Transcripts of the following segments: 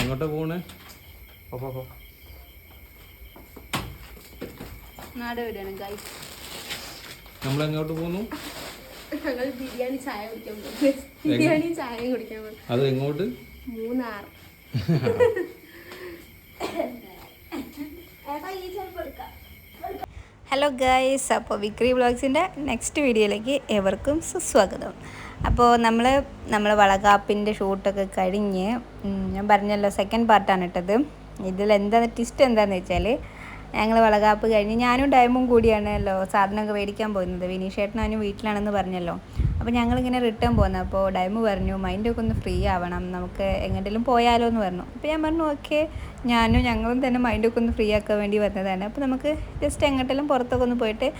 എങ്ങോട്ടാ പോണേ? പോ, പോ, പോ. നാട് വരികയാണ് ഗൈസ് നമ്മൾ എങ്ങോട്ട് പോന്നു? ഞങ്ങൾ ബിരിയാണി ചായ കുടിക്കാൻ ബിരിയാണി ചായ കുടിക്കാൻ അത് എങ്ങോട്ട്? മൂന്നാർ. ഹലോ ഗൈസ് അപ്പോൾ വിക്രി ബ്ലോഗ്സിന്റെ നെക്സ്റ്റ് വീഡിയോയിലേക്ക് എവർക്കും സുസ്വാഗതം. അപ്പോൾ നമ്മൾ നമ്മൾ വളകാപ്പിന്റെ ഷൂട്ടൊക്കെ കഴിഞ്ഞ് ഞാൻ പറഞ്ഞല്ലോ സെക്കൻഡ് പാർട്ടാണ് ഇട്ടത്. ഇതിൽ എന്താ ട്വിസ്റ്റ് എന്താണെന്ന് വെച്ചാൽ ഞങ്ങൾ വളകാപ്പ് കഴിഞ്ഞ് ഞാനും ഡൈമും കൂടിയാണല്ലോ സാധനമൊക്കെ മേടിക്കാൻ പോകുന്നത് വിനീഷേട്ടനും അവനും വീട്ടിലാണെന്ന് പറഞ്ഞല്ലോ. അപ്പോൾ ഞങ്ങളിങ്ങനെ റിട്ടേൺ പോകുന്നത് അപ്പോൾ ഡൈമ് പറഞ്ഞു മൈൻഡൊക്കെ ഒന്ന് ഫ്രീ ആവണം. നമുക്ക് എങ്ങോട്ടെങ്കിലും പോയാലോ എന്ന് പറഞ്ഞു. അപ്പോൾ ഞാൻ പറഞ്ഞു ഓക്കെ ഞാനും ഞങ്ങളും തന്നെ മൈൻഡൊക്കെ ഒന്ന് ഫ്രീ ആക്കാൻ വേണ്ടി വന്നതാണ്. അപ്പോൾ നമുക്ക് ജസ്റ്റ് എങ്ങോട്ടെങ്കിലും പുറത്തൊക്കെ ഒന്ന് പോയിട്ട്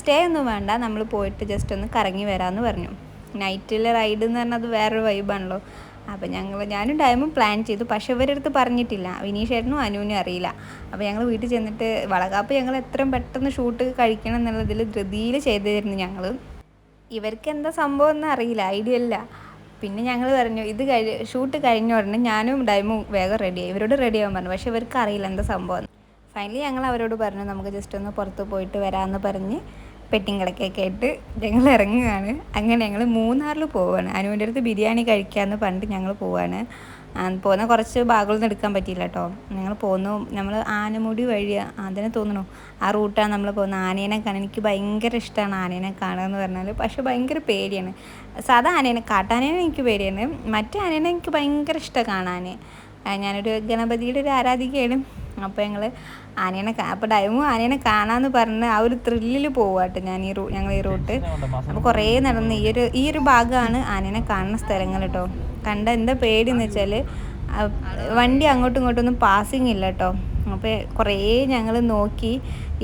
സ്റ്റേ ഒന്നും വേണ്ട. നമ്മൾ പോയിട്ട് ജസ്റ്റ് ഒന്ന് കറങ്ങി വരാമെന്ന് പറഞ്ഞു. നൈറ്റിൽ റൈഡ് എന്ന് പറഞ്ഞാൽ അത് വേറൊരു വൈബാണല്ലോ അപ്പോൾ ഞങ്ങൾ ഞാനും ടൈമും പ്ലാൻ ചെയ്തു. പക്ഷേ ഇവരടുത്ത് പറഞ്ഞിട്ടില്ല. വിനീഷേട്ടനും അനുവിനും അറിയില്ല. അപ്പോൾ ഞങ്ങൾ വീട്ടിൽ ചെന്നിട്ട് വളകാപ്പ് ഞങ്ങൾ എത്രയും പെട്ടെന്ന് ഷൂട്ട് കഴിക്കണം എന്നുള്ളതിൽ ധൃതിയിൽ ചെയ്തിരുന്നു ഞങ്ങൾ ഇവർക്ക് എന്താ സംഭവം എന്ന് അറിയില്ല. ഐഡിയ ഇല്ല. പിന്നെ ഞങ്ങൾ പറഞ്ഞു ഇത് കഴി ഷൂട്ട് കഴിഞ്ഞ ഉടനെ ഞാനും ഡൈമും വേഗം റെഡിയായി ഇവരോട് റെഡി ആവാൻ പറഞ്ഞു. പക്ഷേ ഇവർക്ക് അറിയില്ല എന്താ സംഭവം ഫൈനലി ഞങ്ങൾ അവരോട് പറഞ്ഞു നമുക്ക് ജസ്റ്റ് ഒന്ന് പുറത്ത് പോയിട്ട് വരാമെന്ന് പറഞ്ഞ് പെട്ടിങ് കേട്ട് ആയിട്ട് ഞങ്ങൾ ഇറങ്ങുകയാണ്. അങ്ങനെ ഞങ്ങൾ മൂന്നാറിൽ പോവാണ് അനുവിന്റെ അടുത്ത് ബിരിയാണി കഴിക്കാമെന്ന് പറഞ്ഞിട്ട് ഞങ്ങൾ പോവാണ് പോകുന്ന കുറച്ച് ഭാഗങ്ങളൊന്നും എടുക്കാൻ പറ്റിയില്ല കേട്ടോ. ഞങ്ങൾ പോകുന്നു നമ്മൾ ആനമുടി വഴി അതിനെ തോന്നുന്നു. ആ റൂട്ടാണ് നമ്മൾ പോകുന്നത്. ആനേനെ കാണാൻ എനിക്ക് ഭയങ്കര ഇഷ്ടമാണ് ആനേനെ കാണുക എന്ന് പറഞ്ഞാൽ. പക്ഷേ ഭയങ്കര പേടിയാണ്. സാധാ ആനേനെ കാട്ടാനേനെ എനിക്ക് പേടിയാണ്. മറ്റേ ആനേനെ എനിക്ക് ഭയങ്കര ഇഷ്ടമാണ് കാണാൻ. ഞാനൊരു ഗണപതിയുടെ ഒരു ആരാധികയാണ്. അപ്പോൾ ഞങ്ങൾ ആനേനെ അപ്പൊ അപ്പോൾ ഡൈമും ആനേനെ കാണാമെന്ന് പറഞ്ഞ് ആ ഒരു ത്രില്ലിൽ പോവാട്ടോ ഞാൻ ഈ റൂ ഞങ്ങൾ ഈ റൂട്ട് അപ്പോൾ കുറേ നടന്ന്. ഈ ഒരു ഈ ഒരു ഭാഗമാണ് ആനേനെ കാണുന്ന സ്ഥലങ്ങൾ കേട്ടോ കണ്ട എന്താ പേടിന്ന് വെച്ചാൽ വണ്ടി അങ്ങോട്ടും ഇങ്ങോട്ടും ഒന്നും പാസിങ് ഇല്ല കേട്ടോ അപ്പോൾ കുറേ ഞങ്ങൾ നോക്കി.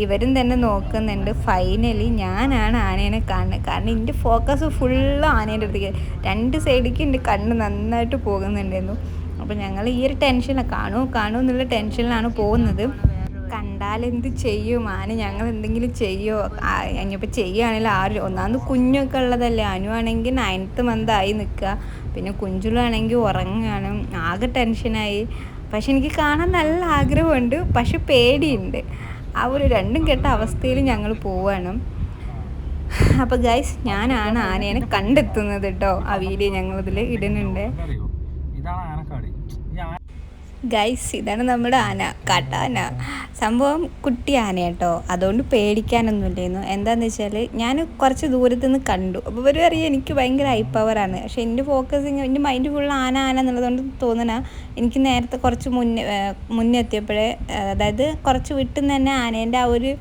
ഇവരും തന്നെ നോക്കുന്നുണ്ട്. ഫൈനലി ഞാനാണ് ആനേനെ കാണുന്നത്. കാരണം എന്റെ ഫോക്കസ് ഫുള്ള് ആനേന്റെ അടുത്തേക്ക്. രണ്ട് സൈഡിലേക്ക് എന്റെ കണ്ണ് നന്നായിട്ട് പോകുന്നുണ്ടായിരുന്നു. അപ്പോൾ ഞങ്ങൾ ഈ ഒരു ടെൻഷനിലാണ് കാണൂ കാണൂ എന്നുള്ള ടെൻഷനിലാണ് പോകുന്നത്. കണ്ടാൽ എന്ത് ചെയ്യും? ആന ഞങ്ങൾ എന്തെങ്കിലും ചെയ്യോ ഇനിയിപ്പോൾ ചെയ്യുകയാണെങ്കിൽ ആരും ഒന്നാമത് കുഞ്ഞൊക്കെ ഉള്ളതല്ലേ. അനുവാണെങ്കിൽ നയൻത്ത് മന്ത് ആയി നിൽക്കുക പിന്നെ കുഞ്ചുളാണെങ്കിൽ ഉറങ്ങുകയാണ് ആകെ ടെൻഷനായി. പക്ഷെ എനിക്ക് കാണാൻ നല്ല ആഗ്രഹമുണ്ട്. പക്ഷെ പേടിയുണ്ട്. ആ ഒരു രണ്ടും കെട്ട അവസ്ഥയിൽ ഞങ്ങൾ പോവുകയാണ് അപ്പോൾ ഗൈസ് ഞാനാണ് ആനേനെ കണ്ടെത്തുന്നത് കേട്ടോ ആ വീഡിയോ ഞങ്ങളിതിൽ ഇടുന്നുണ്ട് അറിയോ ഇതാണ് ആനക്കാട് ഈ ആന ഗൈസ് ഇതാണ് നമ്മുടെ ആന കാട്ടാന. സംഭവം കുട്ടി ആന കേട്ടോ അതുകൊണ്ട് പേടിക്കാനൊന്നുമില്ലായിരുന്നു. എന്താന്ന് വെച്ചാൽ ഞാൻ കുറച്ച് ദൂരത്ത് നിന്ന് കണ്ടു. അപ്പോൾ ഇവർ അറിയാം എനിക്ക് ഭയങ്കര ഹൈ പവറാണ് പക്ഷേ എന്റെ ഫോക്കസിങ് എന്റെ മൈൻഡ് ഫുൾ ആന ആന എന്നുള്ളതുകൊണ്ട് തോന്നണ എനിക്ക് നേരത്തെ കുറച്ച് മുന്നേ മുന്നേ എത്തിയപ്പോഴേ അതായത് കുറച്ച് വിട്ടുനിന്ന് തന്നെ ആനേന്റെ ആ ഒരു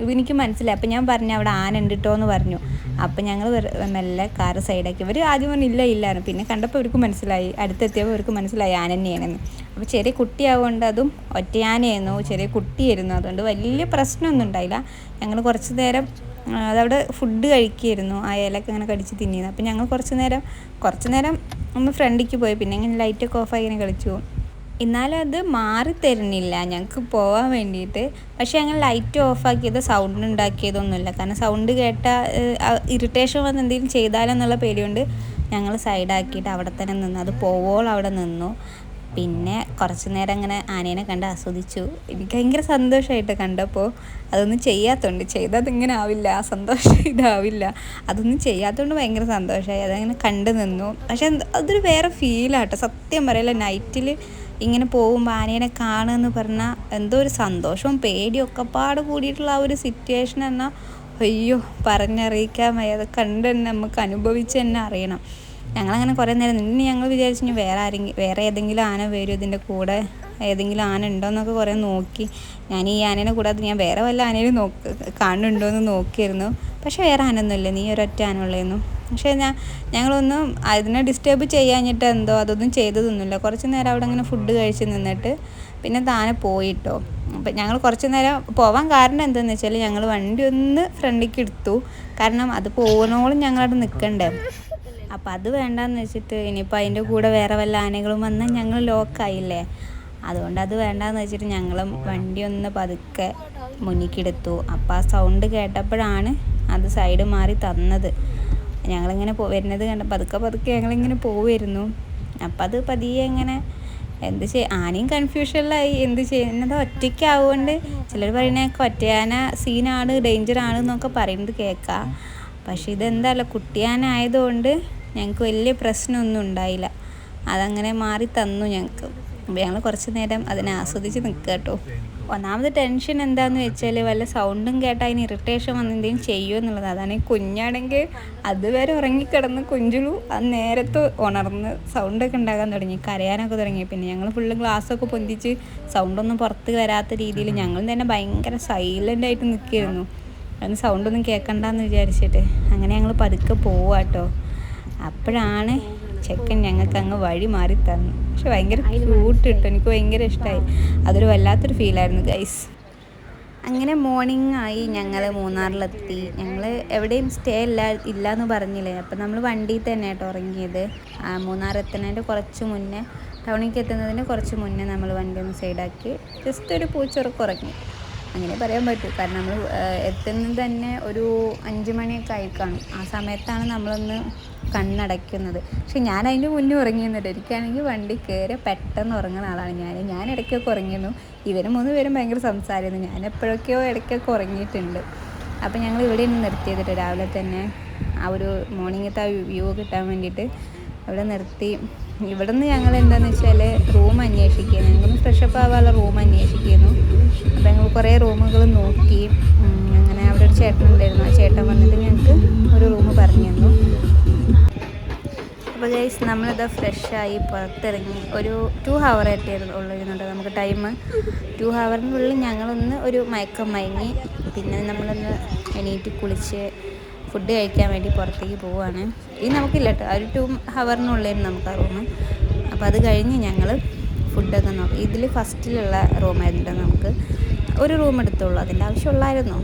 എനിക്ക് മനസ്സിലായി. അപ്പം ഞാൻ പറഞ്ഞു അവിടെ ആന ഉണ്ട് കേട്ടോ എന്ന് പറഞ്ഞു. അപ്പം ഞങ്ങൾ മെല്ലെ കാറ് സൈഡാക്കി. ഇവർ ആദ്യം പറഞ്ഞു ഇല്ല ഇല്ലാന്ന്. പിന്നെ കണ്ടപ്പോൾ ഇവർക്ക് മനസ്സിലായി. അടുത്തെത്തിയപ്പോൾ ഇവർക്ക് മനസ്സിലായി ആന തന്നെയാണെന്ന്. അപ്പോൾ ചെറിയ കുട്ടിയാവുകൊണ്ട് അതും ഒറ്റയാനയായിരുന്നു. ചെറിയ കുട്ടിയായിരുന്നു. അതുകൊണ്ട് വലിയ പ്രശ്നമൊന്നും ഉണ്ടായില്ല. ഞങ്ങൾ കുറച്ച് നേരം അതവിടെ ഫുഡ് കഴിക്കുമായിരുന്നു ആ ഇലയൊക്കെ അങ്ങനെ കടിച്ച് തിന്നിയിരുന്നു അപ്പം ഞങ്ങൾ കുറച്ച് നേരം കുറച്ച് നേരം ഒന്ന് ഫ്രണ്ടിക്ക് പോയി. പിന്നെ ഇങ്ങനെ ലൈറ്റൊക്കെ ഓഫായി ഇങ്ങനെ കളിച്ചു. എന്നാലും അത് മാറി തരുന്നില്ല. ഞങ്ങൾക്ക് പോകാൻ വേണ്ടിയിട്ട്. പക്ഷേ ഞങ്ങൾ ലൈറ്റ് ഓഫാക്കിയത് സൗണ്ട് ഉണ്ടാക്കിയതൊന്നുമില്ല. കാരണം സൗണ്ട് കേട്ട ഇറിറ്റേഷൻ വന്ന് എന്തെങ്കിലും ചെയ്താലെന്നുള്ള പേടിയുണ്ട്. ഞങ്ങൾ സൈഡാക്കിയിട്ട് അവിടെ തന്നെ നിന്നു അത് പോവോളം അവിടെ നിന്നു. പിന്നെ കുറച്ച് നേരം അങ്ങനെ ആനേനെ കണ്ട് ആസ്വദിച്ചു. എനിക്ക് ഭയങ്കര സന്തോഷമായിട്ട് കണ്ടപ്പോൾ അതൊന്നും ചെയ്യാത്തതുകൊണ്ട് ചെയ്താൽ ഇങ്ങനെ ആവില്ല ആ സന്തോഷം ഇതാവില്ല. അതൊന്നും ചെയ്യാത്തതുകൊണ്ട് ഭയങ്കര സന്തോഷമായി അതങ്ങനെ കണ്ടു നിന്നു. പക്ഷെ അതൊരു വേറെ ഫീലാട്ടോ സത്യം പറയല്ല നൈറ്റിൽ ഇങ്ങനെ പോകുമ്പോൾ ആനേനെ കാണുമെന്ന് പറഞ്ഞാൽ എന്തോ ഒരു സന്തോഷവും പേടിയും ഒക്കെ പാട് കൂടിയിട്ടുള്ള ആ ഒരു സിറ്റുവേഷൻ എന്നാൽ അയ്യോ പറഞ്ഞറിയിക്കാൻ വയ്യ അത് കണ്ട് തന്നെ നമുക്ക് അനുഭവിച്ച് തന്നെ അറിയണം. ഞങ്ങളങ്ങനെ കുറേ നേരം നിന്ന് ഞങ്ങൾ വിചാരിച്ചു വേറെ ആരെങ്കിലും വേറെ ഏതെങ്കിലും ആന വരും ഇതിന്റെ കൂടെ. ഏതെങ്കിലും ആന ഉണ്ടോ എന്നൊക്കെ കുറേ നോക്കി. ഞാൻ ഈ ആനേനെ കൂടാതെ ഞാൻ വേറെ വല്ല ആനേനും നോക്ക് കാണുന്നുണ്ടോ എന്ന് നോക്കിയിരുന്നു. പക്ഷെ വേറെ ആനൊന്നുമില്ല നീ ഒരൊറ്റ ആന ഉള്ളായിരുന്നു പക്ഷേ ഞാൻ ഞങ്ങളൊന്നും അതിനെ ഡിസ്റ്റേബ് ചെയ്യാഞ്ഞിട്ട് എന്തോ അതൊന്നും ചെയ്തതൊന്നുമില്ല. കുറച്ച് നേരം അവിടെ അങ്ങനെ ഫുഡ് കഴിച്ച് നിന്നിട്ട് പിന്നെ താനെ പോയിട്ടോ. അപ്പം ഞങ്ങൾ കുറച്ച് നേരം പോവാൻ കാരണം എന്താണെന്ന് വെച്ചാൽ ഞങ്ങൾ വണ്ടി ഒന്ന് ഫ്രണ്ടിലേക്ക് എടുത്തു. കാരണം അത് പോകണോളം ഞങ്ങളവിടെ നിൽക്കണ്ടേ അപ്പം അത് വേണ്ടാന്ന് വെച്ചിട്ട് ഇനിയിപ്പോൾ അതിന്റെ കൂടെ വേറെ വല്ല ആനകളും വന്നാൽ ഞങ്ങൾ ലോക്കായില്ലേ അതുകൊണ്ട് അത് വേണ്ടാന്ന് വെച്ചിട്ട് ഞങ്ങളും വണ്ടി ഒന്ന് പതുക്കെ മുന്നിക്കെടുത്തു. അപ്പം ആ സൗണ്ട് കേട്ടപ്പോഴാണ് അത് സൈഡ് മാറി തന്നത്. ഞങ്ങളിങ്ങനെ പോ വരുന്നത് കണ്ട പതുക്കെ പതുക്കെ ഞങ്ങളിങ്ങനെ പോവുമായിരുന്നു അപ്പം അത് പതിയെ ഇങ്ങനെ എന്ത് ചെയ്യ ആനയും കൺഫ്യൂഷനിലായി എന്ത് ചെയ്യുന്നത് ഒറ്റയ്ക്കാവുകൊണ്ട് ചിലർ പറയണേക്ക് ഒറ്റയാന സീനാണ് ഡേഞ്ചറാണ് എന്നൊക്കെ പറയുന്നത് കേൾക്കാം പക്ഷെ ഇതെന്തല്ല കുട്ടിയാനായതുകൊണ്ട് ഞങ്ങൾക്ക് വലിയ പ്രശ്നമൊന്നും ഉണ്ടായില്ല. അതങ്ങനെ മാറി തന്നു ഞങ്ങൾക്ക് അപ്പോൾ ഞങ്ങൾ കുറച്ച് നേരം അതിനെ ആസ്വദിച്ച് നിൽക്കുക കേട്ടോ. ഒന്നാമത് ടെൻഷൻ എന്താന്ന് വെച്ചാൽ വല്ല സൗണ്ടും കേട്ടാൽ അതിന് ഇറിറ്റേഷൻ വന്ന് എന്തെങ്കിലും ചെയ്യുമോ എന്നുള്ളത്. അതാണ് കുഞ്ഞാണെങ്കിൽ അതുവരെ ഉറങ്ങിക്കിടന്ന് കുഞ്ചുളു അത് നേരത്തെ ഉണർന്ന് സൗണ്ടൊക്കെ ഉണ്ടാകാൻ തുടങ്ങി. കരയാനൊക്കെ തുടങ്ങി. പിന്നെ ഞങ്ങൾ ഫുള്ള് ഗ്ലാസ്സൊക്കെ പൊന്തിച്ച് സൗണ്ടൊന്നും പുറത്ത് വരാത്ത രീതിയിൽ ഞങ്ങൾ തന്നെ ഭയങ്കര സൈലന്റ് ആയിട്ട് നിൽക്കുകയായിരുന്നു അതിന് സൗണ്ടൊന്നും കേൾക്കണ്ടെന്ന് വിചാരിച്ചിട്ട്. അങ്ങനെ ഞങ്ങൾ പതുക്കെ പോവാട്ടോ. അപ്പോഴാണ് ചെക്കൻ ഞങ്ങൾക്ക് അങ്ങ് വഴി മാറി തന്നു. പക്ഷെ ഭയങ്കര ക്യൂട്ട് കിട്ടും. എനിക്ക് ഭയങ്കര ഇഷ്ടമായി അതൊരു വല്ലാത്തൊരു ഫീലായിരുന്നു ഗൈസ് അങ്ങനെ മോർണിംഗ് ആയി ഞങ്ങൾ മൂന്നാറിലെത്തി. ഞങ്ങൾ എവിടെയും സ്റ്റേ ഇല്ല ഇല്ല എന്ന് പറഞ്ഞില്ലേ. അപ്പം നമ്മൾ വണ്ടിയിൽ തന്നെ കേട്ടോ ഇറങ്ങിയത്. ആ, മൂന്നാർ എത്തുന്നതിന്റെ കുറച്ച് മുന്നേ ടൗണിലേക്ക് എത്തുന്നതിന് കുറച്ച് മുന്നേ നമ്മൾ വണ്ടി ഒന്ന് സൈഡാക്കി ജസ്റ്റ് ഒരു പൂച്ചുറക്ക് ഉറങ്ങി. അങ്ങനെ പറയാൻ പറ്റൂ. കാരണം നമ്മൾ എത്തുന്നത് തന്നെ ഒരു അഞ്ച് മണിയൊക്കെ ആയിക്കാണും. കാണും ആ സമയത്താണ് നമ്മളൊന്ന് കണ്ണടയ്ക്കുന്നത്. പക്ഷെ ഞാൻ അതിന്റെ മുന്നേ ഉറങ്ങിയിരുന്നില്ല എനിക്കാണെങ്കിൽ വണ്ടി കയറി പെട്ടെന്ന് ഉറങ്ങുന്ന ആളാണ് ഞാൻ. ഞാൻ ഇടയ്ക്കൊക്കെ ഉറങ്ങിയിരുന്നു. ഇവരും മൂന്ന് പേരും ഭയങ്കര സംസാരമായിരുന്നു. ഞാൻ എപ്പോഴൊക്കെയോ ഇടയ്ക്കൊക്കെ ഉറങ്ങിയിട്ടുണ്ട്. അപ്പോൾ ഞങ്ങൾ ഇവിടെ നിർത്തിയതിട്ട് രാവിലെ തന്നെ ആ ഒരു മോർണിംഗത്തെ ആ വ്യൂ കിട്ടാൻ വേണ്ടിയിട്ട് അവിടെ നിർത്തി. ഇവിടെ നിന്ന് ഞങ്ങൾ എന്താണെന്ന് വെച്ചാൽ റൂം അന്വേഷിക്കുന്നു ഞങ്ങൾ ഫ്രഷപ്പ് ആവാനുള്ള റൂം അന്വേഷിക്കുന്നു അപ്പോൾ ഞങ്ങൾ കുറേ റൂമുകൾ നോക്കി. അങ്ങനെ അവിടെ ഒരു ചേട്ടൻ ഉണ്ടായിരുന്നു. ആ ചേട്ടൻ വന്നിട്ട് ഞങ്ങൾക്ക് ഒരു റൂം പറഞ്ഞു തന്നു. അപ്പോൾ ഗൈസ് നമ്മളിത് ഫ്രഷായി പുറത്തിറങ്ങി. ഒരു ടു ഹവർ ആയിട്ടായിരുന്നു ഉള്ളിരുന്നുണ്ട് നമുക്ക് ടൈം ടു ഹവറിനുള്ളിൽ ഞങ്ങളൊന്ന് ഒരു മയക്കം മയങ്ങി. പിന്നെ നമ്മളൊന്ന് എണീറ്റ് കുളിച്ച് ഫുഡ് കഴിക്കാൻ വേണ്ടി പുറത്തേക്ക് പോവുകയാണ് ഇത് നമുക്കില്ല കേട്ടോ ഒരു ടു ഹവറിനുള്ളിലായിരുന്നു നമുക്ക് ആ റൂം അപ്പോൾ അത് കഴിഞ്ഞ് ഞങ്ങൾ ഫുഡൊക്കെ നോക്കി. ഇതിൽ ഫസ്റ്റിലുള്ള റൂമായിരുന്നു നമുക്ക് ഒരു റൂം എടുത്തുള്ളൂ. അതിന്റെ ആവശ്യമുള്ളായിരുന്നു.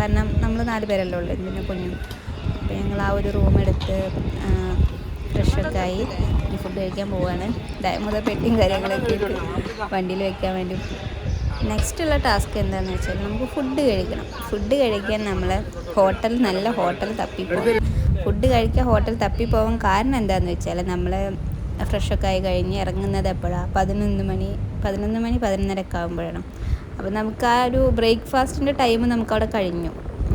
കാരണം നമ്മൾ നാല് പേരല്ലേ ഉള്ളൂ. പിന്നെ കുഞ്ഞും. അപ്പോൾ ഞങ്ങൾ ആ ഒരു റൂം എടുത്ത് ഫ്രഷൊക്കെ ആയി ഇനി ഫുഡ് കഴിക്കാൻ പോവുകയാണ് മുതൽ പെട്ടിയും കാര്യങ്ങളൊക്കെ ഇട്ട് വണ്ടിയിൽ വെക്കാൻ വേണ്ടി. നെക്സ്റ്റ് ഉള്ള ടാസ്ക് എന്താണെന്ന് വെച്ചാൽ നമുക്ക് ഫുഡ് കഴിക്കണം. ഫുഡ് കഴിക്കാൻ നമ്മൾ ഹോട്ടൽ നല്ല ഹോട്ടൽ തപ്പിപ്പോകും ഫുഡ് കഴിക്കാൻ ഹോട്ടൽ തപ്പിപ്പോകാൻ കാരണം എന്താണെന്ന് വെച്ചാൽ നമ്മൾ ഫ്രഷൊക്കെ ആയി കഴിഞ്ഞ് ഇറങ്ങുന്നത് എപ്പോഴാണ് പതിനൊന്ന് മണി പതിനൊന്ന് മണി പതിനൊന്നരക്കെ ആകുമ്പോഴാണ് അപ്പോൾ നമുക്ക് ആ ഒരു ബ്രേക്ക്ഫാസ്റ്റിന്റെ ടൈം നമുക്കവിടെ കഴിഞ്ഞു.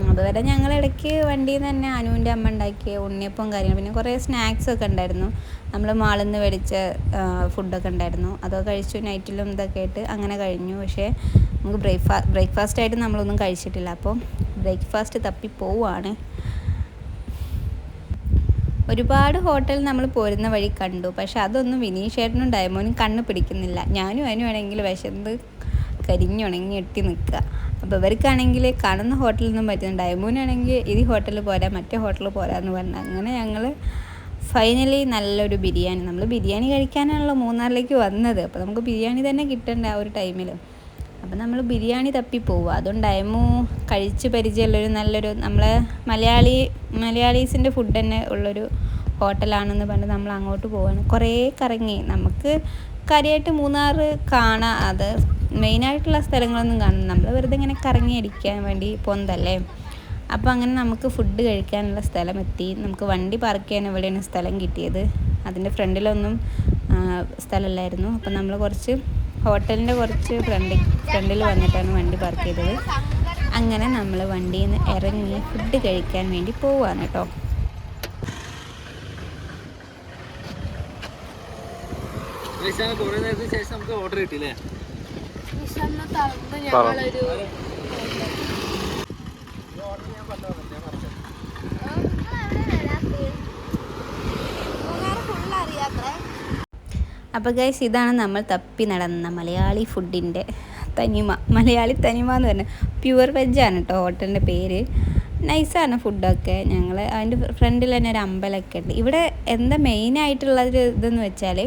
അതുവരെ ഞങ്ങൾ ഇടയ്ക്ക് വണ്ടിയിൽ നിന്ന് തന്നെ അനുവിന്റെ അമ്മ ഉണ്ടാക്കിയ ഉണ്ണിയപ്പം കാര്യങ്ങൾ പിന്നെ കുറേ സ്നാക്സ് ഒക്കെ ഉണ്ടായിരുന്നു. നമ്മൾ മാളിൽ നിന്ന് മേടിച്ച ഫുഡൊക്കെ ഉണ്ടായിരുന്നു. അതൊക്കെ കഴിച്ചു നൈറ്റിലും ഇതൊക്കെ ആയിട്ട് അങ്ങനെ കഴിഞ്ഞു. പക്ഷേ നമുക്ക് ബ്രേക്ക്ഫാ ബ്രേക്ക്ഫാസ്റ്റ് ആയിട്ട് നമ്മളൊന്നും കഴിച്ചിട്ടില്ല. അപ്പോൾ ബ്രേക്ക്ഫാസ്റ്റ് തപ്പി പോവുകയാണ് ഒരുപാട് ഹോട്ടൽ നമ്മൾ പോരുന്ന വഴി കണ്ടു. പക്ഷെ അതൊന്നും വിനീഷ് വിനീഷേട്ടനും ഡയമോനും കണ്ണ് പിടിക്കുന്നില്ല. ഞാനും അതിനു വേണമെങ്കിൽ വിശന്ന് കരിഞ്ഞുണങ്ങി എട്ടി നിൽക്കുക. അപ്പോൾ ഇവർക്കാണെങ്കിൽ കാണുന്ന ഹോട്ടലൊന്നും പറ്റുന്ന ഡയമൂനാണെങ്കിൽ ഇത് ഹോട്ടലിൽ പോരാ മറ്റേ ഹോട്ടലിൽ പോരാന്ന് പറഞ്ഞു അങ്ങനെ ഞങ്ങൾ ഫൈനലി നല്ലൊരു ബിരിയാണി. നമ്മൾ ബിരിയാണി കഴിക്കാനാണല്ലോ മൂന്നാറിലേക്ക് വന്നത്. അപ്പോൾ നമുക്ക് ബിരിയാണി തന്നെ കിട്ടേണ്ട ആ ഒരു ടൈമിൽ അപ്പം നമ്മൾ ബിരിയാണി തപ്പി പോവുക. അതുകൊണ്ട് അയമു കഴിച്ച് പരിചയമുള്ളൊരു നല്ലൊരു നമ്മളെ മലയാളി മലയാളീസിന്റെ ഫുഡ് തന്നെ ഉള്ളൊരു ഹോട്ടലാണെന്ന് പറഞ്ഞ് നമ്മൾ അങ്ങോട്ട് പോവാണ്. കുറേ കറങ്ങി. നമുക്ക് കാര്യമായിട്ട് മൂന്നാർ കാണാം അത്. മെയിനായിട്ടുള്ള സ്ഥലങ്ങളൊന്നും കാണും നമ്മൾ വെറുതെ ഇങ്ങനെ കറങ്ങി അടിക്കാൻ വേണ്ടി പോകുന്നതല്ലേ അപ്പോൾ അങ്ങനെ നമുക്ക് ഫുഡ് കഴിക്കാനുള്ള സ്ഥലം എത്തി നമുക്ക് വണ്ടി പാർക്ക് ചെയ്യാൻ എവിടെയാണ് സ്ഥലം കിട്ടിയത്? അതിന്റെ ഫ്രണ്ടിലൊന്നും സ്ഥലമല്ലായിരുന്നു. അപ്പം നമ്മൾ കുറച്ച് ഹോട്ടലിന്റെ കുറച്ച് ഫ്രണ്ടിൽ ഫ്രണ്ടിൽ വന്നിട്ടാണ് വണ്ടി പാർക്ക് ചെയ്തത്. അങ്ങനെ നമ്മൾ വണ്ടിയിൽ നിന്ന് ഇറങ്ങി ഫുഡ് കഴിക്കാൻ വേണ്ടി പോവാണ് കേട്ടോ. കുറേ നേരത്തിന് ശേഷം നമുക്ക് ഓർഡർ തളർന്ന് ഞങ്ങളൊരു അപ്പോൾ ഗൈസ് ഇതാണ് നമ്മൾ തപ്പി നടന്ന മലയാളി ഫുഡിന്റെ തനിമ. മലയാളി തനിമ എന്ന് പറഞ്ഞാൽ പ്യുവർ ആണ് കേട്ടോ ഹോട്ടലിന്റെ പേര്. നൈസാണ് ഫുഡൊക്കെ. ഞങ്ങൾ അതിന്റെ ഫ്രണ്ടിൽ തന്നെ ഒരു അമ്പലമൊക്കെ ഉണ്ട്. ഇവിടെ എന്താ മെയിനായിട്ടുള്ള ഒരു ഇതെന്ന് വെച്ചാൽ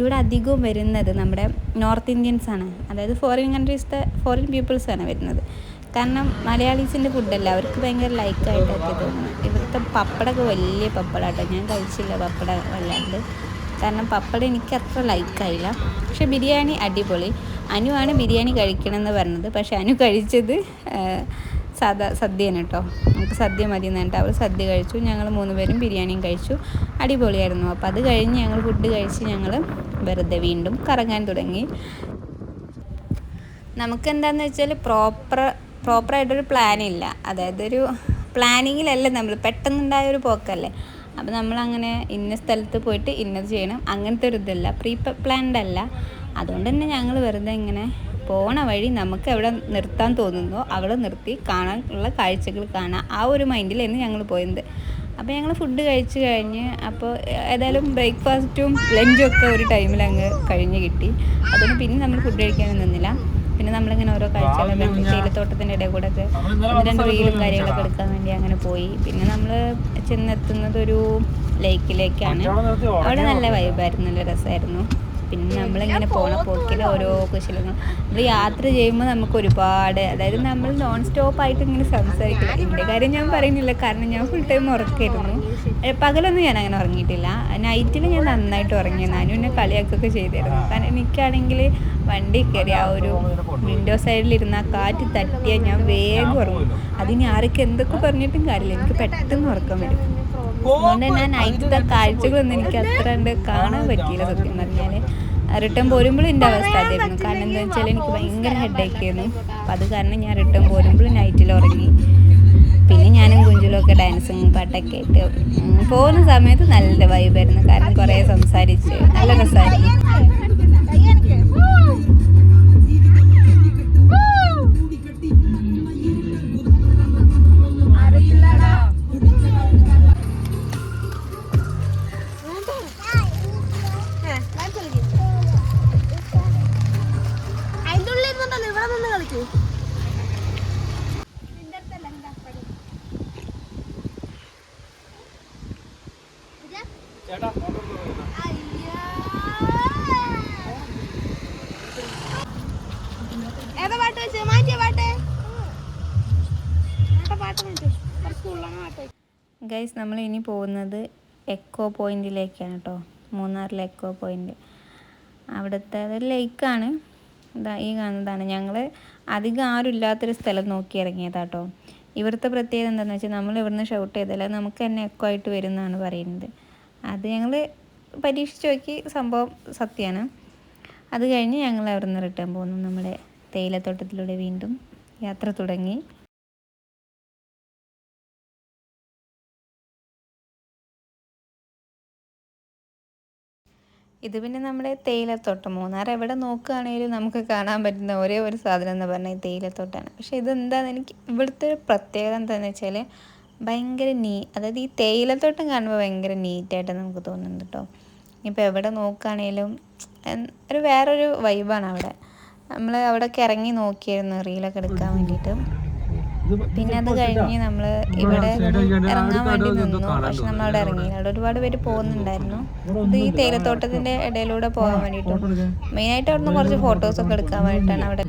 ഇവിടെ അധികവും വരുന്നത് നമ്മുടെ നോർത്ത് ഇന്ത്യൻസ് ആണ്. അതായത് ഫോറിൻ കൺട്രീസിലെ ഫോറിൻ പീപ്പിൾസ് ആണ് വരുന്നത്. കാരണം മലയാളീസിന്റെ ഫുഡല്ല അവർക്ക് ഭയങ്കര ലൈക്കായിട്ടൊക്കെ തോന്നുന്നു. ഇവിടുത്തെ പപ്പടമൊക്കെ വലിയ പപ്പടാട്ടോ. ഞാൻ കഴിച്ചില്ല പപ്പട വല്ലാണ്ട്. കാരണം പപ്പടം എനിക്ക് അത്ര ലൈക്കായില്ല പക്ഷെ ബിരിയാണി അടിപൊളി. അനുവാണ് ബിരിയാണി കഴിക്കണമെന്ന് പറഞ്ഞത്. പക്ഷെ അനു കഴിച്ചത് സാധാ സദ്യയാണ് കേട്ടോ. നമുക്ക് സദ്യ മതി എന്ന് പറഞ്ഞിട്ട് അവർ സദ്യ കഴിച്ചു. ഞങ്ങൾ മൂന്ന് പേരും ബിരിയാണിയും കഴിച്ചു. അടിപൊളിയായിരുന്നു. അപ്പോൾ അത് കഴിഞ്ഞ് ഞങ്ങൾ ഫുഡ് കഴിച്ച് ഞങ്ങൾ വെറുതെ വീണ്ടും കറങ്ങാൻ തുടങ്ങി. നമുക്ക് എന്താണെന്ന് വെച്ചാൽ പ്രോപ്പർ പ്രോപ്പറായിട്ടൊരു പ്ലാനില്ല അതായത് ഒരു പ്ലാനിങ്ങിലല്ല നമ്മൾ പെട്ടെന്നുണ്ടായ ഒരു പോക്കല്ലേ. അപ്പോൾ നമ്മളങ്ങനെ ഇന്ന സ്ഥലത്ത് പോയിട്ട് ഇന്നത് ചെയ്യണം. അങ്ങനത്തെ ഒരു ഇതല്ല. പ്രീ പ്ലാൻഡ് അല്ല. അതുകൊണ്ട് തന്നെ ഞങ്ങൾ വെറുതെ ഇങ്ങനെ പോണ വഴി നമുക്ക് എവിടെ നിർത്താൻ തോന്നുന്നോ. അവിടെ നിർത്തി കാണാനുള്ള കാഴ്ചകൾ കാണാം. ആ ഒരു മൈൻഡിലായിരുന്നു ഞങ്ങൾ പോയത്. അപ്പോൾ ഞങ്ങൾ ഫുഡ് കഴിച്ച് കഴിഞ്ഞ് അപ്പോൾ ഏതായാലും ബ്രേക്ക്ഫാസ്റ്റും ലഞ്ചും ഒക്കെ ഒരു ടൈമിൽ അങ്ങ് കഴിഞ്ഞ് കിട്ടി. അതുകൊണ്ട് പിന്നെ നമ്മൾ ഫുഡ് കഴിക്കാനൊന്നും നിന്നില്ല. പിന്നെ നമ്മളിങ്ങനെ ഓരോ കാഴ്ചകളും തേയിലത്തോട്ടത്തിന്റെ ഇടയിൽ കൂടെ ഒക്കെ രണ്ട് റീലും കാര്യങ്ങളൊക്കെ എടുക്കാൻ വേണ്ടി അങ്ങനെ പോയി. പിന്നെ നമ്മൾ ചെന്നെത്തുന്നത് ഒരു ലേക്കിലേക്കാണ് അവിടെ നല്ല വൈബായിരുന്നു നല്ല രസമായിരുന്നു പിന്നെ നമ്മളിങ്ങനെ പോണ പോക്കിൽ ഓരോ കുശലങ്ങൾ നമ്മൾ യാത്ര ചെയ്യുമ്പോൾ നമുക്ക് ഒരുപാട് അതായത് നമ്മൾ നോൺ സ്റ്റോപ്പ് ആയിട്ട് ഇങ്ങനെ സംസാരിക്കില്ല എന്റെ കാര്യം ഞാൻ പറയുന്നില്ല. കാരണം ഞാൻ ഫുൾ ടൈം ഉറക്കായിരുന്നു. പകലൊന്നും ഞാൻ അങ്ങനെ ഉറങ്ങിയിട്ടില്ല. നൈറ്റിൽ ഞാൻ നന്നായിട്ട് ഉറങ്ങി. ഞാനും എന്നെ കളിയാക്കൊക്കെ ചെയ്തിരുന്നു. കാരണം എനിക്കാണെങ്കിൽ വണ്ടി കയറി ആ ഒരു വിൻഡോ സൈഡിലിരുന്ന ആ കാറ്റ് തട്ടിയാൽ ഞാൻ വേഗം ഉറങ്ങും. അതിന് ആരൊക്കെ എന്തൊക്കെ പറഞ്ഞിട്ടും കാര്യമില്ല. എനിക്ക് പെട്ടെന്ന് ഉറക്കം വരും. അതുകൊണ്ട് തന്നെ നൈറ്റത്തെ കാഴ്ചകളൊന്നും എനിക്ക് അത്ര കണ്ട് കാണാൻ പറ്റിയില്ല സത്യം പറഞ്ഞാൽ റിട്ടേൺ പോരുമ്പോഴും എന്റെ അവസ്ഥ അതായിരുന്നു കാരണം എന്താ വെച്ചാൽ എനിക്ക് ഭയങ്കര ഹെഡേക്ക് ആയിരുന്നു അപ്പം അത് കാരണം ഞാൻ റിട്ടേൺ പോരുമ്പോഴും നൈറ്റിൽ ഉറങ്ങി പിന്നെ ഞാനും കുഞ്ചിലും ഒക്കെ ഡാൻസും പാട്ടൊക്കെ ഇട്ട് ഉം, പോകുന്ന സമയത്ത് നല്ല വൈബായിരുന്നു കാരണം കുറേ സംസാരിച്ച് നല്ല രസമായിരുന്നു എക്കോ പോയിന്റിലേക്കാണ് കേട്ടോ മൂന്നാറിലെ എക്കോ പോയിന്റ് അവിടുത്തെ ഒരു ലേക്കാണ്. ഇതാ ഈ കാണുന്നതാണ്. ഞങ്ങൾ അധികം ആരും ഇല്ലാത്തൊരു സ്ഥലം നോക്കി ഇറങ്ങിയതാണ് കേട്ടോ ഇവിടുത്തെ പ്രത്യേകത എന്താണെന്ന് വെച്ചാൽ നമ്മൾ ഇവിടുന്ന് ഷൗട്ട് ചെയ്താൽ നമുക്ക് തന്നെ എക്കോ ആയിട്ട് വരുന്നതാണ് പറയുന്നത്. അത് ഞങ്ങൾ പരീക്ഷിച്ച് നോക്കി സംഭവം സത്യമാണ്. അത് കഴിഞ്ഞ് ഞങ്ങൾ അവിടുന്ന് റിട്ടേൺ പോന്നു നമ്മുടെ തേയിലത്തോട്ടത്തിലൂടെ വീണ്ടും യാത്ര തുടങ്ങി. ഇത് പിന്നെ നമ്മുടെ തേയിലത്തോട്ടം. മൂന്നാർ എവിടെ നോക്കുകയാണെങ്കിലും നമുക്ക് കാണാൻ പറ്റുന്ന ഒരേ ഒരു സാധനം എന്ന് പറഞ്ഞാൽ തേയിലത്തോട്ടമാണ് പക്ഷേ ഇതെന്താന്ന് എനിക്ക് ഇവിടുത്തെ പ്രത്യേകത എന്താണെന്ന് വെച്ചാൽ ഭയങ്കര നീ അതായത് ഈ തേയിലത്തോട്ടം കാണുമ്പോൾ ഭയങ്കര നീറ്റായിട്ട് നമുക്ക് തോന്നുന്നുണ്ട് കേട്ടോ ഇപ്പോൾ എവിടെ നോക്കുകയാണെങ്കിലും ഒരു വേറൊരു വൈബാണ് അവിടെ. നമ്മൾ അവിടെയൊക്കെ ഇറങ്ങി നോക്കിയായിരുന്നു റീലൊക്കെ എടുക്കാൻ വേണ്ടിയിട്ട്. പിന്നെ അത് കഴിഞ്ഞ് നമ്മൾ ഇവിടെ ഇറങ്ങാൻ വേണ്ടി നിന്നു. പക്ഷെ നമ്മൾ അവിടെ ഇറങ്ങി അവിടെ ഒരുപാട് പേര് പോകുന്നുണ്ടായിരുന്നു. ഇത് ഈ തേയിലത്തോട്ടത്തിന്റെ ഇടയിലൂടെ പോകാൻ വേണ്ടിയിട്ടും. മെയിനായിട്ട് അവിടുന്ന് കുറച്ച് ഫോട്ടോസ് ഒക്കെ എടുക്കാൻ വേണ്ടിയിട്ടാണ് അവിടെ.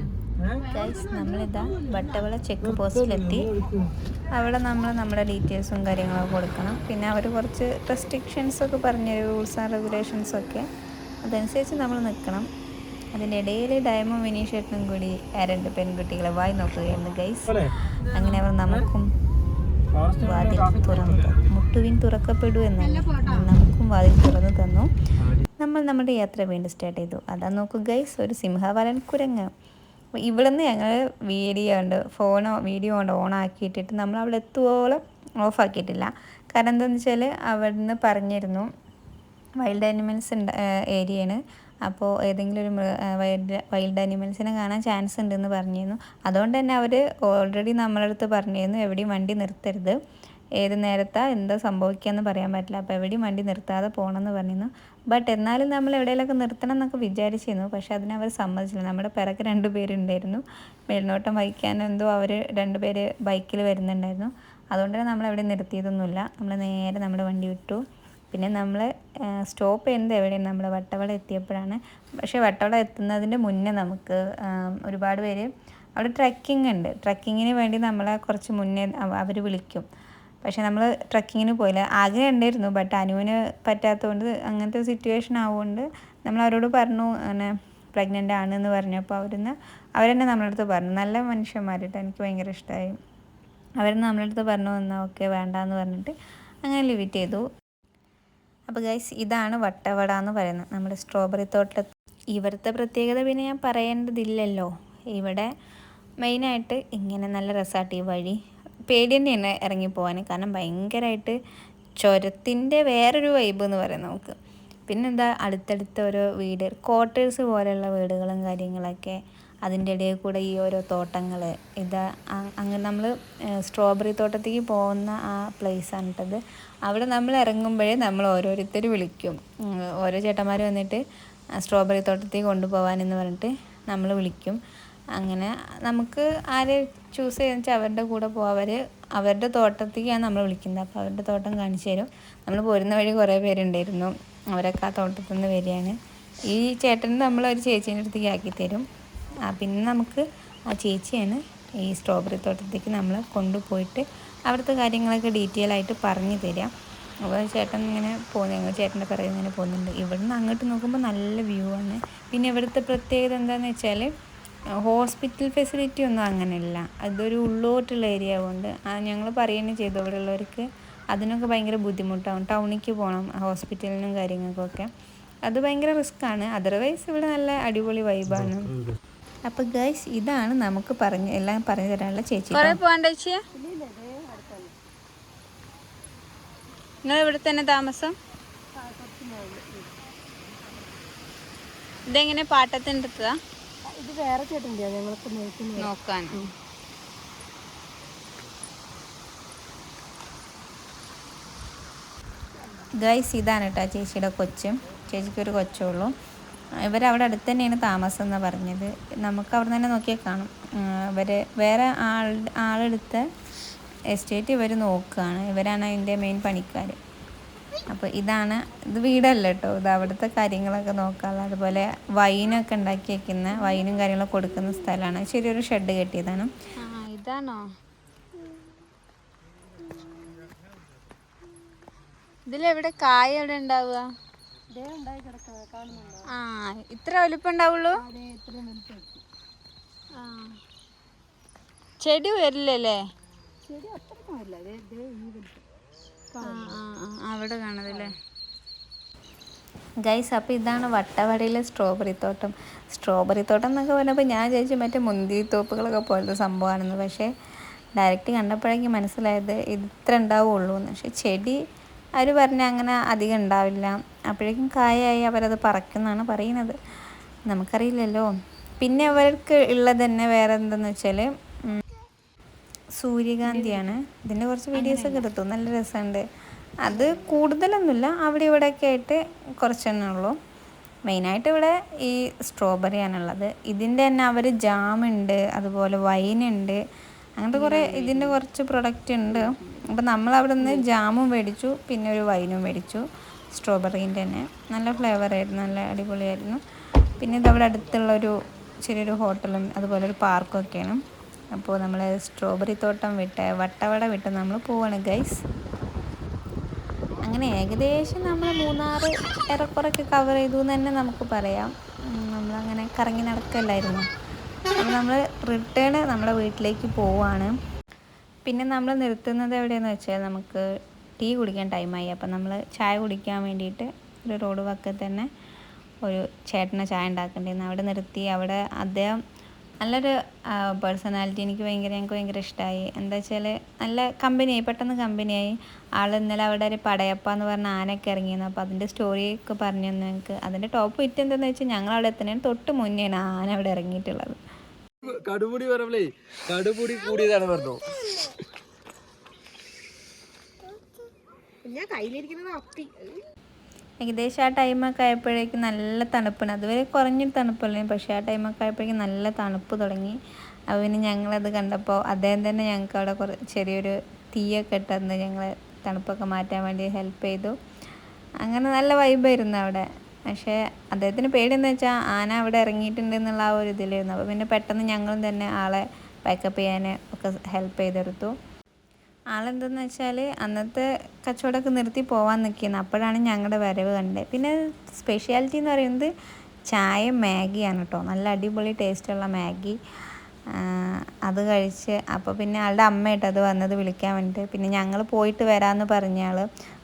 ഗൈസ് നമ്മളിതാ വട്ടവള ചെക്ക് പോസ്റ്റിലെത്തി അവിടെ നമ്മൾ നമ്മുടെ ഡീറ്റെയിൽസും കാര്യങ്ങളൊക്കെ കൊടുക്കണം. പിന്നെ അവർ കുറച്ച് റെസ്ട്രിക്ഷൻസ് ഒക്കെ പറഞ്ഞു റൂൾസ് ആൻഡ് റെഗുലേഷൻസ് ഒക്കെ. അതനുസരിച്ച് നമ്മൾ നിൽക്കണം. അതിന്റെ ഇടയിൽ ഡയമോ മിനീഷേട്ടനും കൂടി ആ രണ്ട് പെൺകുട്ടികളെ വായി നോക്കുകയായിരുന്നു ഗൈസ് അങ്ങനെ അവർ നമുക്കും വാതിൽ തുറന്നു. മുട്ടുവിൻ തുറക്കപ്പെടൂ എന്നാണ് നമുക്കും വാതിൽ തുറന്നു തന്നു. നമ്മൾ നമ്മുടെ യാത്ര വീണ്ടും സ്റ്റാർട്ട് ചെയ്തു. അതാ നോക്കൂ ഗൈസ് ഒരു സിംഹവാലൻ കുരങ്ങ്. ഇവിടുന്ന് ഇവിടെ നിന്ന് ഞങ്ങൾ വീഡിയോ ഉണ്ട് ഫോണോ വീഡിയോ ഉണ്ട് ഓൺ ആക്കിയിട്ടിട്ട് നമ്മൾ അവിടെ എത്തുവോളം ഓഫ് ആക്കിയിട്ടില്ല. കാരണം എന്താണെന്ന് വെച്ചാൽ അവിടുന്ന് പറഞ്ഞിരുന്നു വൈൽഡ് ആനിമൽസ് ഉണ്ട് ഏരിയയാണ്. അപ്പോൾ ഏതെങ്കിലും ഒരു വൈൽഡ് വൈൽഡ് ആനിമൽസിനെ കാണാൻ ചാൻസ് ഉണ്ടെന്ന് പറഞ്ഞിരുന്നു. അതുകൊണ്ട് തന്നെ അവർ ഓൾറെഡി നമ്മളെ അടുത്ത് പറഞ്ഞിരുന്നു എവിടെയും വണ്ടി നിർത്തരുത്. ഏത് നേരത്താ എന്താ സംഭവിക്കുകയെന്ന് പറയാൻ പറ്റില്ല. അപ്പോൾ എവിടെയും വണ്ടി നിർത്താതെ പോകണമെന്ന് പറഞ്ഞിരുന്നു. ബട്ട് എന്നാലും നമ്മൾ എവിടെയെങ്കിലൊക്കെ നിർത്തണം എന്നൊക്കെ വിചാരിച്ചിരുന്നു. പക്ഷേ അതിന് അവർ സമ്മതിച്ചില്ല. നമ്മുടെ പിറക്ക് രണ്ട് പേരുണ്ടായിരുന്നു. മേൽനോട്ടം വഹിക്കാൻ എന്തോ അവർ രണ്ട് പേര് ബൈക്കിൽ വരുന്നുണ്ടായിരുന്നു. അതുകൊണ്ട് തന്നെ നമ്മൾ എവിടെ നിർത്തിയതൊന്നുമില്ല. നമ്മൾ നേരെ നമ്മുടെ വണ്ടി വിട്ടു. പിന്നെ നമ്മൾ സ്റ്റോപ്പ് ചെയ്യുന്നത് എവിടെയാണ്? നമ്മൾ വട്ടവള എത്തിയപ്പോഴാണ്. പക്ഷേ വട്ടവള എത്തുന്നതിന്റെ മുന്നേ നമുക്ക് ഒരുപാട് പേര് അവിടെ ട്രക്കിംഗ് ഉണ്ട്. ട്രക്കിങ്ങിന് വേണ്ടി നമ്മളെ കുറച്ച് മുന്നേ അവർ വിളിക്കും. പക്ഷേ നമ്മൾ ട്രക്കിങ്ങിന് പോയില്ല. ആഗ്രഹം ഉണ്ടായിരുന്നു ബട്ട് അനുവിന് പറ്റാത്തതുകൊണ്ട് അങ്ങനത്തെ സിറ്റുവേഷൻ ആവുകൊണ്ട് നമ്മൾ അവരോട് പറഞ്ഞു അങ്ങനെ പ്രഗ്നന്റ് ആണെന്ന് പറഞ്ഞപ്പോൾ അവരിന്ന് അവരെന്നെ നമ്മളുടെ അടുത്ത് പറഞ്ഞു. നല്ല മനുഷ്യന്മാരിട്ട്. എനിക്ക് ഭയങ്കര ഇഷ്ടമായി അവർ നമ്മളടുത്ത് പറഞ്ഞു എന്നാൽ ഓക്കെ വേണ്ടാന്ന് പറഞ്ഞിട്ട് അങ്ങനെ ലിമിറ്റ് ചെയ്തു. അപ്പോൾ ഗൈസ് ഇതാണ് വട്ടവട എന്ന് പറയുന്നത്. നമ്മുടെ സ്ട്രോബെറി തോട്ടിൽ ഇവിടുത്തെ പ്രത്യേകത പിന്നെ ഞാൻ പറയേണ്ടതില്ലല്ലോ. ഇവിടെ മെയിനായിട്ട് ഇങ്ങനെ നല്ല രസമായിട്ട് ഈ വഴി പേടി തന്നെയാണ് ഇറങ്ങി പോകാൻ കാരണം ഭയങ്കരമായിട്ട് ചുരത്തിന്റെ വേറൊരു വൈബ് എന്ന് പറയുന്നത് നമുക്ക്. പിന്നെന്താ അടുത്തടുത്ത ഓരോ വീട് ക്വാർട്ടേഴ്സ് പോലെയുള്ള വീടുകളും കാര്യങ്ങളൊക്കെ അതിന്റെ ഇടയിൽ കൂടെ ഈ ഓരോ തോട്ടങ്ങൾ ഇത് അങ്ങനെ നമ്മൾ സ്ട്രോബെറി തോട്ടത്തേക്ക് പോകുന്ന ആ പ്ലേസാണ് കേട്ടത് അവിടെ നമ്മൾ ഇറങ്ങുമ്പോഴേ നമ്മൾ ഓരോരുത്തർ വിളിക്കും. ഓരോ ചേട്ടന്മാർ വന്നിട്ട് സ്ട്രോബെറി തോട്ടത്തേക്ക് കൊണ്ടുപോകാനെന്ന് പറഞ്ഞിട്ട് നമ്മൾ വിളിക്കും. അങ്ങനെ നമുക്ക് ആരെ ചൂസ് ചെയ്യുന്ന വെച്ചാൽ അവരുടെ കൂടെ പോകാൻ അവരുടെ തോട്ടത്തേക്കാണ് നമ്മൾ വിളിക്കുന്നത്. അപ്പോൾ അവരുടെ തോട്ടം കാണിച്ചു തരും. നമ്മൾ പോരുന്ന വഴി കുറേ പേരുണ്ടായിരുന്നു. അവരൊക്കെ ആ തോട്ടത്തിൽ നിന്ന് വരികയാണ്. ഈ ചേട്ടൻ നമ്മൾ ഒരു ചേച്ചീന്റെ അടുത്തേക്ക് ആക്കി തരും. പിന്നെ നമുക്ക് ആ ചേച്ചിയാണ് ഈ സ്ട്രോബെറി തോട്ടത്തേക്ക് നമ്മൾ കൊണ്ടുപോയിട്ട് അവിടുത്തെ കാര്യങ്ങളൊക്കെ ഡീറ്റെയിൽ ആയിട്ട് പറഞ്ഞു തരാം. അപ്പോൾ ചേട്ടൻ ഇങ്ങനെ പോകുന്നു. ഞങ്ങൾ ചേട്ടന്റെ പിറകെ ഇങ്ങനെ പോകുന്നുണ്ട്. ഇവിടുന്ന് അങ്ങോട്ട് നോക്കുമ്പോൾ നല്ല വ്യൂ ആണ്. പിന്നെ ഇവിടുത്തെ പ്രത്യേകത എന്താണെന്ന് വെച്ചാൽ ഹോസ്പിറ്റൽ ഫെസിലിറ്റി ഒന്നും അങ്ങനെ ഇല്ല അതൊരു ഉള്ളോട്ടുള്ള ഏരിയ ആയതുകൊണ്ട് ഞങ്ങൾ പറയുന്നത് ചെയ്തു. ഇവിടെയുള്ളവർക്ക് അതിനൊക്കെ ഭയങ്കര ബുദ്ധിമുട്ടാവും. ടൗണിലേക്ക് പോകണം ഹോസ്പിറ്റലിനും കാര്യങ്ങൾക്കൊക്കെ. അത് ഭയങ്കര റിസ്ക്കാണ് അതർവൈസ് ഇവിടെ നല്ല അടിപൊളി വൈബാണ് അപ്പോൾ ഗൈസ് ഇതാണ് നമുക്ക് പറഞ്ഞ് എല്ലാം പറഞ്ഞു തരാനുള്ള ചേച്ചി കൊറേ പോകണ്ട ചേച്ചിയെ നിങ്ങൾ ഇവിടെ തന്നെ താമസം? ഇതെങ്ങനെ പാട്ടത്തിന്റെ ഇത് വേറെ ചേട്ടന്റെ ഞങ്ങൾക്ക് നോക്കാൻ. ഗൈസ് ഇതാണ് കേട്ടോ ചേച്ചിയുടെ കൊച്ചും. ചേച്ചിക്കൊരു കൊച്ചുള്ളൂ. ഇവരവിടെ അടുത്ത് തന്നെയാണ് താമസം എന്ന് പറഞ്ഞത്. നമുക്ക് അവിടെ തന്നെ നോക്കിയാൽ കാണും. ഇവർ വേറെ ആൾ ആളെടുത്ത എസ്റ്റേറ്റ് ഇവർ നോക്കുകയാണ്. ഇവരാണ് അതിന്റെ മെയിൻ പണിക്കാർ അപ്പോൾ ഇതാണ് ഇത് വീടല്ല കേട്ടോ. ഇത് അവിടുത്തെ കാര്യങ്ങളൊക്കെ നോക്കാനുള്ള അതുപോലെ വൈനൊക്കെ ഉണ്ടാക്കി വയ്ക്കുന്ന വൈനും കാര്യങ്ങളൊക്കെ കൊടുക്കുന്ന സ്ഥലമാണ്. ചെറിയൊരു ഷെഡ് കെട്ടിയതാണ്. ഇതാണോ? ഇതിലെവിടെ കായ എവിടെ ഉണ്ടാവുക? ആ ഇത്ര വലിപ്പം ഉണ്ടാവുള്ളൂ ചെടി വരില്ലല്ലേ? അവിടെ കാണതല്ലേ ഗൈസ് അപ്പോൾ ഇതാണ് വട്ടവടയിലെ സ്ട്രോബെറി തോട്ടം. സ്ട്രോബെറി തോട്ടം എന്നൊക്കെ പറഞ്ഞപ്പോൾ ഞാൻ വിചാരിച്ചു മറ്റേ മുന്തിരിത്തോപ്പുകളൊക്കെ പോലത്തെ സംഭവമാണെന്ന്. പക്ഷേ ഡയറക്റ്റ് കണ്ടപ്പോഴേക്കും മനസ്സിലായത് ഇത് ഇത്ര ഉണ്ടാവുള്ളൂ എന്ന് പക്ഷേ ചെടി അവർ പറഞ്ഞ അങ്ങനെ അധികം ഉണ്ടാവില്ല. അപ്പോഴേക്കും കായായി അവരത് പറക്കുന്നതാണ് പറയുന്നത്. നമുക്കറിയില്ലല്ലോ. പിന്നെ അവർക്ക് ഉള്ളത് തന്നെ വേറെ എന്തെന്ന് വെച്ചാൽ സൂര്യകാന്തിയാണ്. ഇതിന്റെ കുറച്ച് വീഡിയോസൊക്കെ എടുത്തു. നല്ല രസമുണ്ട്. അത് കൂടുതലൊന്നുമില്ല. അവിടെ ഇവിടെയൊക്കെ ആയിട്ട് കുറച്ചെണ്ണേ ഉള്ളൂ. മെയിനായിട്ട് ഇവിടെ ഈ സ്ട്രോബെറി ആണുള്ളത്. ഇതിന്റെ തന്നെ അവർ ജാമുണ്ട് അതുപോലെ വൈനുണ്ട് അങ്ങനത്തെ കുറേ ഇതിന്റെ കുറച്ച് പ്രൊഡക്റ്റ് ഉണ്ട്. അപ്പം നമ്മൾ അവിടെ നിന്ന് ജാമും മേടിച്ചു പിന്നെ ഒരു വൈനും മേടിച്ചു. സ്ട്രോബെറീന്റെ തന്നെ. നല്ല ഫ്ലേവർ ആയിരുന്നു നല്ല അടിപൊളിയായിരുന്നു. പിന്നെ ഇത് അവിടെ അടുത്തുള്ളൊരു ചെറിയൊരു ഹോട്ടലും അതുപോലെ ഒരു പാർക്കും ഒക്കെയാണ്. അപ്പോൾ നമ്മൾ സ്ട്രോബെറി തോട്ടം വിട്ട് വട്ടവട വിട്ട് നമ്മൾ പോവാണ് ഗൈസ് അങ്ങനെ ഏകദേശം നമ്മൾ മൂന്നാറ് ഏറെക്കുറൊക്കെ കവർ ചെയ്തു എന്ന് തന്നെ നമുക്ക് പറയാം. നമ്മളങ്ങനെ കറങ്ങി നടക്കല്ലായിരുന്നു. അപ്പോൾ നമ്മൾ റിട്ടേൺ നമ്മുടെ വീട്ടിലേക്ക് പോവാണ്. പിന്നെ നമ്മൾ നിർത്തുന്നത് എവിടെയെന്ന് വെച്ചാൽ നമുക്ക് ടീ കുടിക്കാൻ ടൈമായി അപ്പം നമ്മൾ ചായ കുടിക്കാൻ വേണ്ടിയിട്ട് ഒരു റോഡ് വക്കത്ത് തന്നെ ഒരു ചേട്ടനെ ചായ ഉണ്ടാക്കേണ്ടിയിരുന്നു അവിടെ നിർത്തി. അവിടെ അദ്ദേഹം നല്ലൊരു പേഴ്സണാലിറ്റി എനിക്ക് ഭയങ്കര ഞങ്ങൾക്ക് ഭയങ്കര ഇഷ്ടമായി എന്താ വെച്ചാൽ നല്ല കമ്പനിയായി പെട്ടെന്ന് കമ്പനിയായി ആൾ ഇന്നലെ അവിടെ ഒരു പടയപ്പ എന്ന് പറഞ്ഞ ആനയൊക്കെ ഇറങ്ങിയിരുന്നു. അപ്പോൾ അതിന്റെ സ്റ്റോറിയൊക്കെ പറഞ്ഞു തന്നു ഞങ്ങൾക്ക് അതിന്റെ ടോപ്പ് വിറ്റ് എന്താണെന്ന് വെച്ചാൽ ഞങ്ങൾ അവിടെ എത്തുന്നതിന് തൊട്ട് മുന്നെയാണ് ആ ആന അവിടെ ഇറങ്ങിയിട്ടുള്ളത്. കടുപുടി പറഞ്ഞേ കടുപുടി കൂടിയതാണ് പറഞ്ഞു. ഞാൻ കയ്യിലിരിക്കുന്നത് അപ്പി ഏകദേശം ആ ടൈമൊക്കെ ആയപ്പോഴേക്കും നല്ല തണുപ്പാണ്. അതുവരെ കുറഞ്ഞൊരു തണുപ്പല്ലേ പക്ഷേ ആ ടൈമൊക്കെ ആയപ്പോഴേക്കും നല്ല തണുപ്പ് തുടങ്ങി. അപ്പോൾ പിന്നെ ഞങ്ങളത് കണ്ടപ്പോൾ അദ്ദേഹം തന്നെ ഞങ്ങൾക്ക് അവിടെ കുറേ ചെറിയൊരു തീയൊക്കെ ഇട്ടെന്ന് ഞങ്ങൾ തണുപ്പൊക്കെ മാറ്റാൻ വേണ്ടി ഹെൽപ്പ് ചെയ്തു. അങ്ങനെ നല്ല വൈബായിരുന്നു അവിടെ. പക്ഷേ അദ്ദേഹത്തിന് പേടിയെന്ന് വെച്ചാൽ ആന അവിടെ ഇറങ്ങിയിട്ടുണ്ട് എന്നുള്ള ആ ഒരു ഇതിലായിരുന്നു. അപ്പോൾ പിന്നെ പെട്ടെന്ന് ഞങ്ങളും തന്നെ ആളെ പാക്കപ്പ് ചെയ്യാൻ ഒക്കെ ഹെൽപ്പ് ചെയ്തെടുത്തു. ആളെന്തെന്ന് വെച്ചാൽ അന്നത്തെ കച്ചവടമൊക്കെ നിർത്തി പോവാൻ നിൽക്കുന്നത് അപ്പോഴാണ് ഞങ്ങളുടെ വരവ് കണ്ടത്. പിന്നെ സ്പെഷ്യാലിറ്റി എന്ന് പറയുന്നത് ചായ മാഗിയാണ് കേട്ടോ നല്ല അടിപൊളി ടേസ്റ്റുള്ള മാഗി. അത് കഴിച്ച് അപ്പോൾ പിന്നെ ആളുടെ അമ്മയായിട്ട് അത് വന്നത് വിളിക്കാൻ വേണ്ടിയിട്ട് പിന്നെ ഞങ്ങൾ പോയിട്ട് വരാമെന്ന് പറഞ്ഞ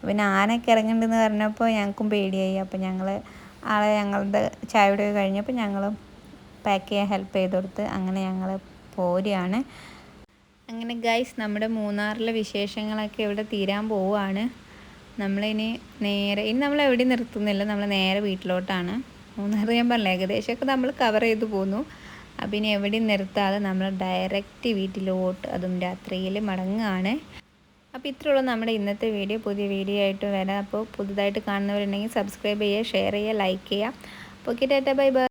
പിന്നെ ആനയൊക്കെ ഇറങ്ങുന്നുണ്ടെന്ന് പറഞ്ഞപ്പോൾ ഞങ്ങൾക്കും പേടിയായി. അപ്പോൾ ഞങ്ങൾ ആളെ ഞങ്ങളുടെ ചായയുടെ കഴിഞ്ഞപ്പോൾ ഞങ്ങൾ പാക്ക് ചെയ്യാൻ ഹെൽപ്പ് ചെയ്ത് കൊടുത്ത് അങ്ങനെ ഞങ്ങൾ പോരുകയാണ്. അങ്ങനെ ഗൈസ് നമ്മുടെ മൂന്നാറിലെ വിശേഷങ്ങളൊക്കെ ഇവിടെ തീരാൻ പോവുകയാണ്. നമ്മളിനി നേരെ ഇനി നമ്മൾ എവിടെയും നിർത്തുന്നില്ല. നമ്മൾ നേരെ വീട്ടിലോട്ടാണ്. മൂന്നാർ ഞാൻ പറഞ്ഞില്ല ഏകദേശമൊക്കെ നമ്മൾ കവർ ചെയ്ത് പോന്നു. അപ്പം എവിടെ എവിടെയും നിർത്താതെ നമ്മൾ ഡയറക്റ്റ് വീട്ടിലോട്ട് അതും രാത്രിയിൽ മടങ്ങുകയാണ് അപ്പോൾ ഇത്രയുള്ളൂ നമ്മുടെ ഇന്നത്തെ വീഡിയോ. പുതിയ വീഡിയോ ആയിട്ട് വരാം. അപ്പോൾ പുതുതായിട്ട് കാണുന്നവരുണ്ടെങ്കിൽ സബ്സ്ക്രൈബ് ചെയ്യുക ഷെയർ ചെയ്യുക ലൈക്ക് ചെയ്യുക. Okay Tata bye bye